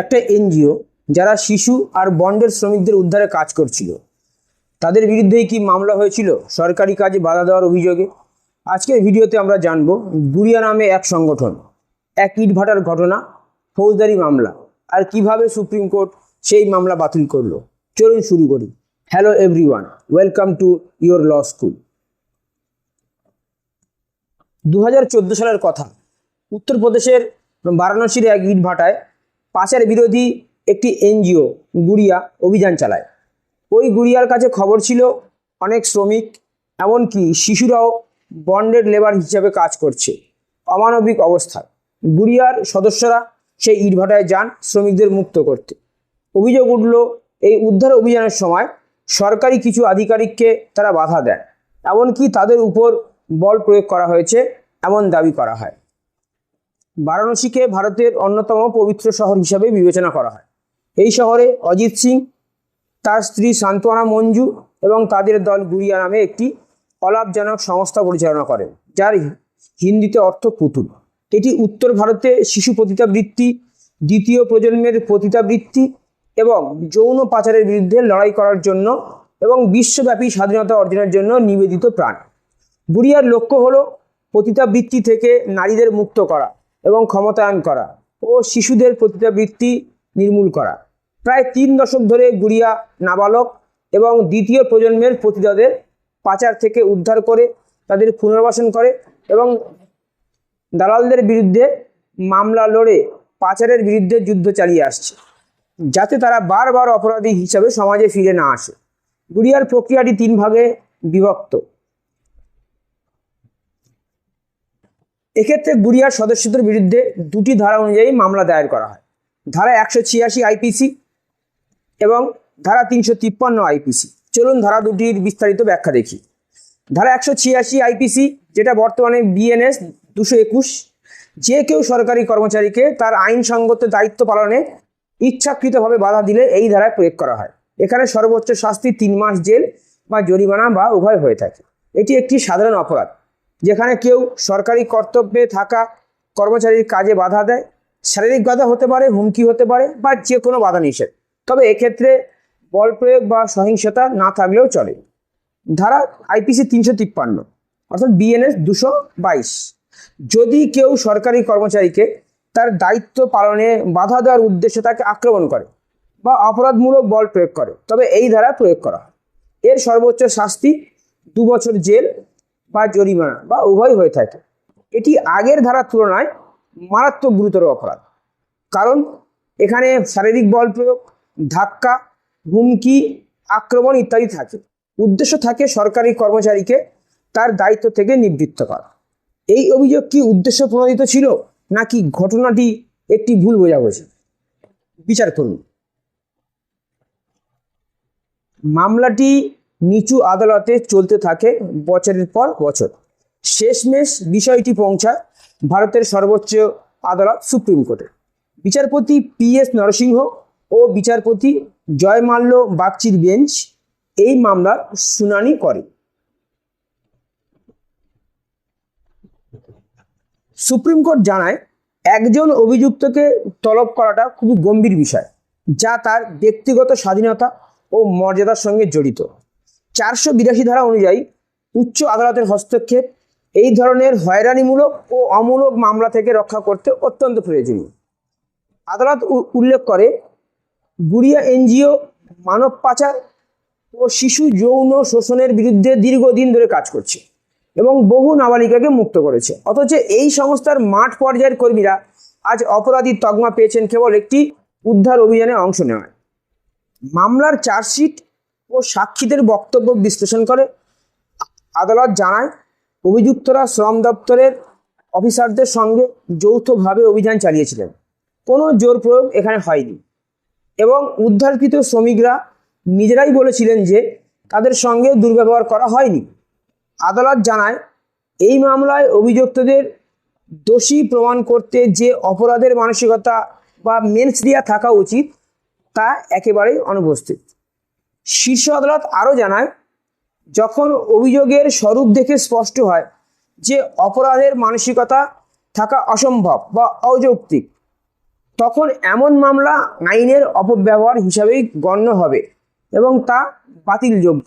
একটা এনজিও যারা শিশু আর বন্ডের শ্রমিকদের উদ্ধারে কাজ করছিল। তাদের বিরুদ্ধেই কি মামলা হয়েছিল? সরকারি কাজে বাধা দেওয়ার অভিযোগে? আজকের ভিডিওতে আমরা জানব গুড়িয়া নামে এক সংগঠন, এক ইটভাটার ঘটনা, ফৌজদারি মামলা আর কীভাবে সুপ্রিম কোর্ট সেই মামলা বাতিল করল। চলুন শুরু করি। Hello everyone welcome to your law school দু হাজার চোদ্দ সালের কথা, উত্তরপ্রদেশের বারাণসীর এক ইটভাটায় পাচার বিরোধী একটি এনজিও গুড়িয়া অভিযান চালায়। ওই গুড়িয়ার কাছে খবর ছিল, অনেক শ্রমিক, এমনকি শিশুরাও বন্ডেড লেবার হিসাবে কাজ করছে। অমানবিক অবস্থায় গুড়িয়ার সদস্যরা সেই ইটভাটায় যান শ্রমিকদের মুক্ত করতে। অভিযোগ উঠল, এই উদ্ধার অভিযানের সময় সরকারি কিছু আধিকারিককে তারা বাধা দেন, এমনকি তাদের উপর বল প্রয়োগ করা হয়েছে, এমন দাবি করা হয়। বারাণসীকে ভারতের অন্যতম পবিত্র শহর হিসাবে বিবেচনা করা হয়। এই শহরে অজিত সিং, তার স্ত্রী সান্তোয়ানা মঞ্জু এবং তাদের দল গুড়িয়া নামে একটি অলাভজনক সংস্থা পরিচালনা করেন, যার হিন্দিতে অর্থ পুতুল। এটি উত্তর ভারতে শিশু পতিতাবৃত্তি, দ্বিতীয় প্রজন্মের পতিতাবৃত্তি এবং যৌন পাচারের বিরুদ্ধে লড়াই করার জন্য এবং বিশ্বব্যাপী স্বাধীনতা অর্জনের জন্য নিবেদিত প্রাণ। বুড়িয়ার লক্ষ্য হলো পতিতাবৃত্তি থেকে নারীদের মুক্ত করা। এবং ক্ষমতায়ন করা ও শিশুদের পতিতাবৃত্তি নির্মূল করা। প্রায় তিন দশক ধরে গুড়িয়া নাবালক এবং দ্বিতীয় প্রজন্মের পতিতাদের পাচার থেকে উদ্ধার করে তাদের পুনর্বাসন করে এবং দালালদের বিরুদ্ধে মামলা লড়ে পাচারের বিরুদ্ধে যুদ্ধ চালিয়ে আসছে, যাতে তারা বারবার অপরাধী হিসাবে সমাজে ফিরে না আসে। গুড়িয়ার প্রক্রিয়াটি তিন ভাগে বিভক্ত। এক্ষেত্রে গুড়িয়ার সদস্যদের বিরুদ্ধে দুটি ধারা অনুযায়ী মামলা দায়ের করা হয়। ধারা একশো ছিয়াশি আইপিসি এবং ধারা তিনশো তিপ্পান্ন আইপিসি চলুন ধারা দুটির বিস্তারিত ব্যাখ্যা দেখি। ধারা একশো ছিয়াশি আইপিসি যেটা বর্তমানে বিএনএস দুশো একুশ, যে কেউ সরকারি কর্মচারীকে তার আইনসঙ্গত দায়িত্ব পালনে ইচ্ছাকৃতভাবে বাধা দিলে এই ধারায় প্রয়োগ করা হয়। এখানে সর্বোচ্চ শাস্তি তিন মাস জেল বা জরিমানা বা উভয় হয়ে থাকে। এটি একটি সাধারণ অপরাধ। যেখানে কেউ সরকারি কর্তব্যে থাকা কর্মচারীর কাজে বাধা দেয়, শারীরিক বাধা হতে পারে, হুমকি হতে পারে বা যে কোনো বাধা নিষেধ। তবে এক্ষেত্রে বল প্রয়োগ বা সহিংসতা না থাকলেও চলে। ধারা আইপিসি তিনশো তিপ্পান্ন, অর্থাৎ বিএনএস দুশো বাইশ। যদি কেউ সরকারি কর্মচারীকে তার দায়িত্ব পালনে বাধা দেওয়ার উদ্দেশ্যে তাকে আক্রমণ করে বা অপরাধমূলক বল প্রয়োগ করে, তবে এই ধারা প্রয়োগ করা এর সর্বোচ্চ শাস্তি দু বছর জেল বা জরিমানা বা উভয় হয়ে থাকে। এটি আগের ধারার তুলনায় মারাত্মক গুরুতর অপরাধ। কারণ এখানে শারীরিক বল প্রয়োগ, ধাক্কা, হুমকি, আক্রমণ ইত্যাদি থাকে। উদ্দেশ্য থাকে সরকারি কর্মচারীকে তার দায়িত্ব থেকে নিবৃত্ত করা। এই অভিযোগ কি উদ্দেশ্য প্রণোদিত ছিল, নাকি ঘটনাটি একটি ভুল বোঝাবুঝি? বিচার করুন। মামলাটি নিচু আদালতে চলতে থাকে বছরের পর বছর। শেষমেশ বিষয়টি পৌঁছায় ভারতের সর্বোচ্চ আদালত সুপ্রিম কোর্টে। বিচারপতি পি এস নরসিংহ ও বিচারপতি জয়মাল্য বাগচির বেঞ্চ এই মামলার শুনানি করে। সুপ্রিম কোর্ট জানায়, একজন অভিযুক্তকে তলব করাটা খুবই গম্ভীর বিষয়, যা তার ব্যক্তিগত স্বাধীনতা ও মর্যাদার সঙ্গে জড়িত। চারশো বিরাশি ধারা অনুযায়ী উচ্চ আদালতের হস্তক্ষেপ, এই ধরনের হয়রানিমূলক ও অমূলক মামলা থেকে রক্ষা করতে অত্যন্ত প্রয়োজনীয়। আদালত উল্লেখ করে, গুড়িয়া এনজিও মানব পাচার ও শিশু যৌন শোষণের বিরুদ্ধে দীর্ঘদিন ধরে কাজ করছে এবং বহু নাবালিকাকে মুক্ত করেছে। অথচ এই সংস্থার মাঠ পর্যায়ের কর্মীরা আজ অপরাধীর তকমা পেয়েছেন কেবল একটি উদ্ধার অভিযানে অংশ নেওয়ায়। মামলার চার্জশিট ও সাক্ষীদের বক্তব্য বিশ্লেষণ করে। আদালত জানায়, অভিযুক্তরা শ্রম দপ্তরের অফিসারদের সঙ্গে যৌথভাবে অভিযান চালিয়েছিলেন। কোনো জোর প্রয়োগ এখানে হয়নি এবং উদ্ধারকৃত শ্রমিকরা নিজেরাই বলেছিলেন যে তাদের সঙ্গে দুর্ব্যবহার করা হয়নি। আদালত জানায়, এই মামলায় অভিযুক্তদের দোষী প্রমাণ করতে যে অপরাধের মানসিকতা বা মেনসরিয়া থাকা উচিত তা একেবারেই অনুপস্থিত। শীর্ষ আদালত আরও জানায়, যখন অভিযোগের স্বরূপ দেখে স্পষ্ট হয় যে অপরাধের মানসিকতা থাকা অসম্ভব বা অযৌক্তিক, তখন এমন মামলা আইনের অপব্যবহার হিসাবেই গণ্য হবে এবং তা বাতিলযোগ্য।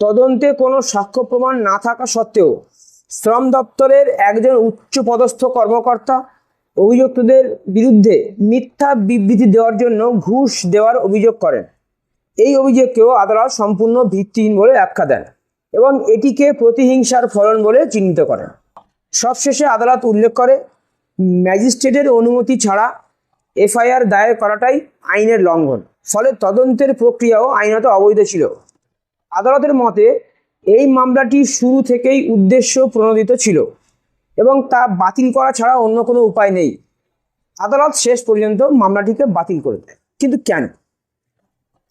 তদন্তে কোনো সাক্ষ্য প্রমাণ না থাকা সত্ত্বেও শ্রম দপ্তরের একজন উচ্চপদস্থ কর্মকর্তা অভিযুক্তদের বিরুদ্ধে মিথ্যা বিবৃতি দেওয়ার জন্য ঘুষ দেওয়ার অভিযোগ করেন। এই অভিযোগকেও আদালত সম্পূর্ণ ভিত্তিহীন বলে আখ্যা দেন এবং এটিকে প্রতিহিংসার ফলন বলে চিহ্নিত করেন। সবশেষে আদালত উল্লেখ করে, ম্যাজিস্ট্রেটের অনুমতি ছাড়া এফআইআর দায়ের করাটাই আইনের লঙ্ঘন, ফলে তদন্তের প্রক্রিয়াও আইনত অবৈধ ছিল। আদালতের মতে, এই মামলাটি শুরু থেকেই উদ্দেশ্য প্রণোদিত ছিল এবং তা বাতিল করা ছাড়া অন্য কোনো উপায় নেই। আদালত শেষ পর্যন্ত মামলাটিকে বাতিল করে দেয়। কিন্তু কেন?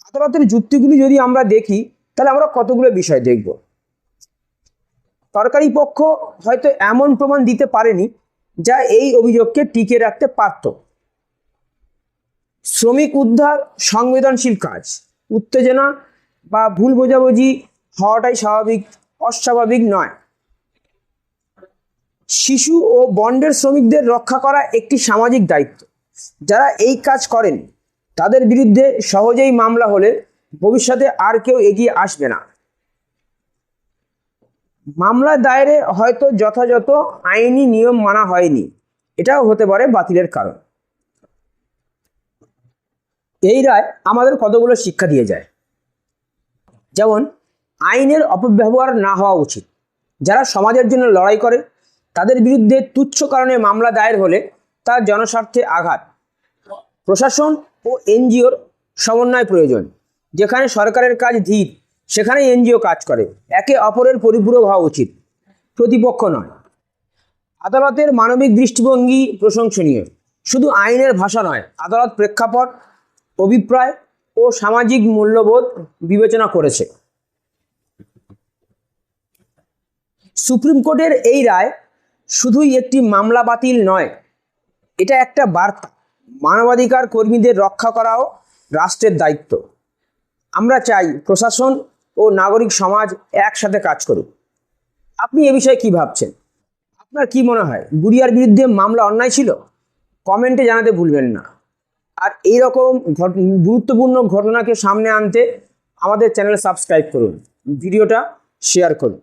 আদালতের যুক্তিগুলি যদি আমরা দেখি, তাহলে আমরা কতগুলো বিষয় দেখব? সরকারি পক্ষ হয়তো এমন প্রমাণ দিতে পারেনি যা এই অভিযোগকে টিকে রাখতে পারত। শ্রমিক উদ্ধার, সংবেদনশীল কাজ, উত্তেজনা বা ভুল বোঝাবুঝি হওয়াটাই স্বাভাবিক, অস্বাভাবিক নয়। শিশু ও বন্ডের শ্রমিকদের রক্ষা করা একটি সামাজিক দায়িত্ব। যারা এই কাজ করেন তাদের বিরুদ্ধে সহজেই মামলা হলে ভবিষ্যতে আর কেউ এগিয়ে আসবে না। মামলা দায়েরে হয়তো যথাযথ আইনি নিয়ম মানা হয়নি। এটাও হতে পারে বাতিলের কারণ। এই রায় আমাদের কতগুলো শিক্ষা দিয়ে যায়? যেমন, আইনের অপব্যবহার না হওয়া উচিত। যারা সমাজের জন্য লড়াই করে, তাদের বিরুদ্ধে তুচ্ছ কারণে মামলা দায়ের হলে তা জনস্বার্থে আঘাত। প্রশাসন ও এনজিওর সমন্বয় প্রয়োজন। যেখানে সরকারের কাজ ধীর সেখানে এনজিও কাজ করে। একে অপরের পরিপূরক হওয়া উচিত। প্রতিপক্ষ নয়। আদালতের মানবিক দৃষ্টিভঙ্গি প্রশংসনীয়। শুধু আইনের ভাষা নয়, আদালত প্রেক্ষাপট, অভিপ্রায় ও সামাজিক মূল্যবোধ বিবেচনা করেছে। সুপ্রিম কোর্টের এই রায় শুধুই একটি মামলা বাতিল নয়, এটা একটা বার্তা। মানবাধিকার কর্মীদের রক্ষা করাও রাষ্ট্রের দায়িত্ব। আমরা চাই প্রশাসন ও নাগরিক সমাজ একসাথে কাজ করুক। আপনি এ বিষয়ে কি ভাবছেন? আপনার কি মনে হয়, গুড়িয়ার বিরুদ্ধে মামলা অন্যায় ছিল? কমেন্টে জানাতে ভুলবেন না। আর এই রকম ঘট- গুরুত্বপূর্ণ ঘটনাকে সামনে আনতে আমাদের চ্যানেল সাবস্ক্রাইব করুন। ভিডিওটা শেয়ার করুন।